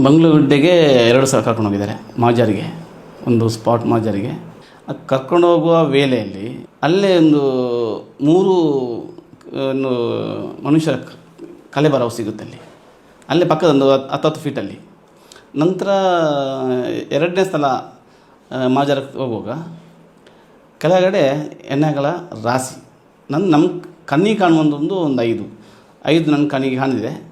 ಮಂಗಳೂರುಡ್ಡೆಗೆ ಎರಡು ಸಲ ಕರ್ಕೊಂಡು ಹೋಗಿದ್ದಾರೆ ಮಾಜಾರಿಗೆ ಒಂದು ಸ್ಪಾಟ್ ಮಾಜಾರಿಗೆ ಕರ್ಕೊಂಡು ಹೋಗುವ ವೇಳೆಯಲ್ಲಿ ಅಲ್ಲೇ ಒಂದು ಮೂರು, ಒಂದು ಮನುಷ್ಯರ ಕಲೆ ಕಲೆಬರವು ಸಿಗುತ್ತೆ ಅಲ್ಲಿ. ಅಲ್ಲೇ ಪಕ್ಕದೊಂದು ಹತ್ತು ಹತ್ತು ಫೀಟಲ್ಲಿ. ನಂತರ ಎರಡನೇ ಸಲ ಮಾಜಾರಕ್ಕೆ ಹೋಗುವಾಗ ಕೆಳಗಡೆ ಎಣ್ಣೆಗಳ ರಾಶಿ. ನನ್ನ ನಮ್ಮ ಕಣ್ಣಿಗೆ ಕಾಣುವಂಥದ್ದು ಒಂದು ಐದು. ಐದು ನನ್ನ ಕಣ್ಣಿಗೆ ಕಾಣಿದೆ.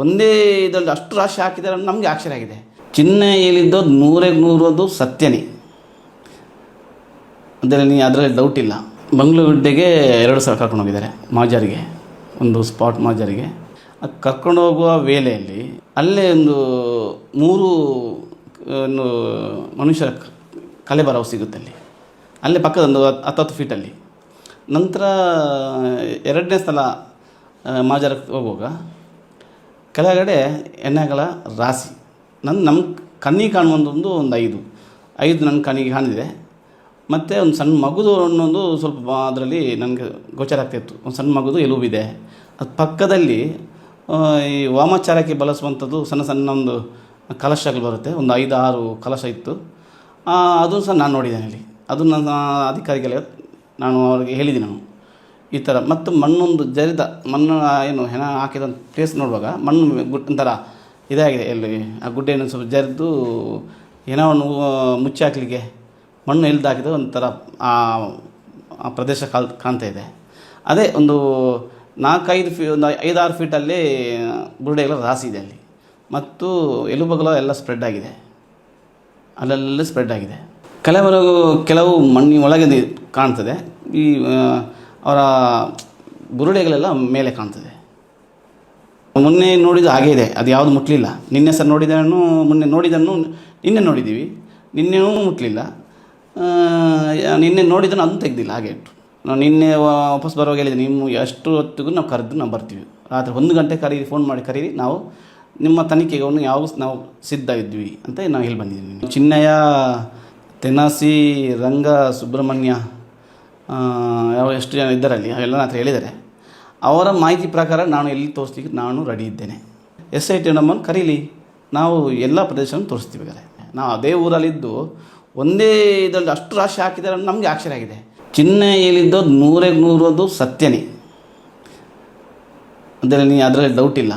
ಒಂದೇ ಇದರಲ್ಲಿ ಅಷ್ಟು ರಾಶಿ ಹಾಕಿದ್ದಾರೆ ನಮಗೆ ಆಶ್ಚರ್ಯ ಆಗಿದೆ. ಚಿನ್ನ ಏಲಿದ್ದೋ ನೂರೇ ನೂರು ನೂರದು ಸತ್ಯನೇ. ಅದರಲ್ಲಿ ಅದರಲ್ಲಿ ಡೌಟ್ ಇಲ್ಲ. ಮಂಗಳೂರುಡ್ಡೆಗೆ ಎರಡು ಸಲ ಕರ್ಕೊಂಡು ಹೋಗಿದ್ದಾರೆ ಮಾಜಾರಿಗೆ ಒಂದು ಸ್ಪಾಟ್ ಮಾಜರಿಗೆ ಕರ್ಕೊಂಡು ಹೋಗುವ ವೇಳೆಯಲ್ಲಿ ಅಲ್ಲೇ ಒಂದು ಮೂರು ಮನುಷ್ಯರ ಕಲೆ ಬರವ ಸಿಗುತ್ತೆ ಅಲ್ಲಿ. ಅಲ್ಲೇ ಪಕ್ಕದೊಂದು ಹತ್ತು ಫೀಟಲ್ಲಿ ನಂತರ, ಎರಡನೇ ಸಲ ಮಾಜಾರಕ್ಕೆ ಹೋಗುವಾಗ ಕೆಳಗಡೆ ಎಣ್ಣೆಗಳ ರಾಶಿ. ನನ್ನ ನಮ್ಮ ಕಣ್ಣಿಗೆ ಕಾಣುವಂಥದ್ದು ಒಂದು ಐದು. ಐದು ನನ್ನ ಕಣ್ಣಿಗೆ ಕಾಣಿದೆ ಮತ್ತು ಒಂದು ಸಣ್ಣ ಮಗುದು ಅನ್ನೋದು ಸ್ವಲ್ಪ ಅದರಲ್ಲಿ ನನಗೆ ಗೋಚರ ಆಗ್ತಿತ್ತು ಒಂದು ಸಣ್ಣ ಮಗುದು ಎಲುಬಿದೆ. ಅದು ಪಕ್ಕದಲ್ಲಿ ಈ ವಾಮಾಚಾರಕ್ಕೆ ಬಳಸುವಂಥದ್ದು ಸಣ್ಣ ಸಣ್ಣ ಒಂದು ಕಲಶಗಳು ಬರುತ್ತೆ. ಒಂದು ಐದು ಆರು ಕಲಶ ಇತ್ತು. ಆ, ಅದು ಸಹ ನಾನು ನೋಡಿದ್ದೇನೆ ಅಲ್ಲಿ ಅದು ನನ್ನ ನಾನು ಅವರಿಗೆ ಹೇಳಿದ್ದೀನಿ ನಾನು. ಈ ಥರ. ಮತ್ತು ಮಣ್ಣೊಂದು ಜರಿದ, ಮಣ್ಣು ಏನು ಹೆಣ ಹಾಕಿದ ಪ್ಲೇಸ್ ನೋಡುವಾಗ ಮಣ್ಣು ಗುಡ್ ಒಂಥರ ಇದಾಗಿದೆ ಎಲ್ಲಿ, ಆ ಗುಡ್ಡೆಯನ್ನು ಸ್ವಲ್ಪ ಜರಿದು ಹೆಣವನ್ನು ಮುಚ್ಚಿ ಹಾಕಲಿಕ್ಕೆ ಮಣ್ಣು ಎಲ್ದು ಹಾಕಿದ ಒಂಥರ, ಆ ಪ್ರದೇಶ ಕಾಲ್ ಕಾಣ್ತಾ ಇದೆ. ಅದೇ ಒಂದು ನಾಲ್ಕೈದು ಫೀ ಒಂದು ಐದಾರು ಫೀಟಲ್ಲಿ ಬುರುಡೆಗಳ ರಾಸಿ ಇದೆ ಅಲ್ಲಿ. ಮತ್ತು ಎಲುಬುಗಳು ಎಲ್ಲ ಸ್ಪ್ರೆಡ್ ಆಗಿದೆ. ಅಲ್ಲೆಲ್ಲ ಸ್ಪ್ರೆಡ್ ಆಗಿದೆ. ಕೆಲವರು ಕೆಲವು ಮಣ್ಣಿನ ಒಳಗೆ ಕಾಣ್ತದೆ. ಈ ಅವರ ಬುರುಡೆಗಳೆಲ್ಲ ಮೇಲೆ ಕಾಣ್ತದೆ. ಮೊನ್ನೆ ನೋಡಿದ್ದು ಹಾಗೇ ಇದೆ, ಅದು ಯಾವುದು ಮುಟ್ಲಿಲ್ಲ. ನಿನ್ನೆ ಸರ್ ನೋಡಿದನು ಮೊನ್ನೆ ನೋಡಿದನ್ನು, ನಿನ್ನೆ ನೋಡಿದ್ದೀವಿ. ನಿನ್ನೆನೂ ಮುಟ್ಲಿಲ್ಲ. ನಿನ್ನೆ ನೋಡಿದನು ಅದನ್ನು ತೆಗೆದಿಲ್ಲ, ಹಾಗೆ ಇಟ್ಟು. ನಾವು ನಿನ್ನೆ ವಾಪಸ್ ಬರುವಾಗ ಹೇಳಿದೆ, ನಿಮ್ಮ ಎಷ್ಟು ಹೊತ್ತಿಗೂ ನಾವು ಕರೆದು ನಾವು ಬರ್ತೀವಿ. ರಾತ್ರಿ ಒಂದು ಗಂಟೆ ಕರೀರಿ ಫೋನ್ ಮಾಡಿ ಕರೀರಿ, ನಾವು ನಿಮ್ಮ ತನಿಖೆಗೆ ಅವನು ಯಾವ ನಾವು ಸಿದ್ಧ ಇದ್ವಿ ಅಂತ ನಾವು ಹೇಳಿ ಬಂದಿದ್ದೀವಿ. ಚಿನ್ನಯ್ಯ, ತೆನಾಸಿ ರಂಗ ಸುಬ್ರಹ್ಮಣ್ಯ ಯಾವ ಎಷ್ಟು ಜನ ಇದ್ದಾರಲ್ಲಿ ಅವೆಲ್ಲ ನನ್ನ ಹತ್ರ ಹೇಳಿದ್ದಾರೆ. ಅವರ ಮಾಹಿತಿ ಪ್ರಕಾರ ನಾನು ಎಲ್ಲಿ ತೋರಿಸ್ಲಿಕ್ಕೆ ನಾನು ರೆಡಿ ಇದ್ದೇನೆ. ಎಸ್ ಐ ಟಿ ನಮ್ಮನ್ನು ಕರೀಲಿ. ನಾವು ಎಲ್ಲ ಪ್ರದೇಶವನ್ನು ತೋರಿಸ್ತೀವಿ ಬೇಕಾದ್ರೆ ನಾವು ಅದೇ ಊರಲ್ಲಿದ್ದು ಒಂದೇ ಇದರಲ್ಲಿ ಅಷ್ಟು ರಾಶಿ ಹಾಕಿದ್ದಾರೆ ನಮಗೆ ಆಶ್ಚರ್ಯ ಆಗಿದೆ. ಚಿನ್ನ ಹೇಳಿದ್ದದು ನೂರಕ್ಕೆ ಅದು ಸತ್ಯನೇ. ಅದರಲ್ಲಿ ಅದರಲ್ಲಿ ಡೌಟ್ ಇಲ್ಲ.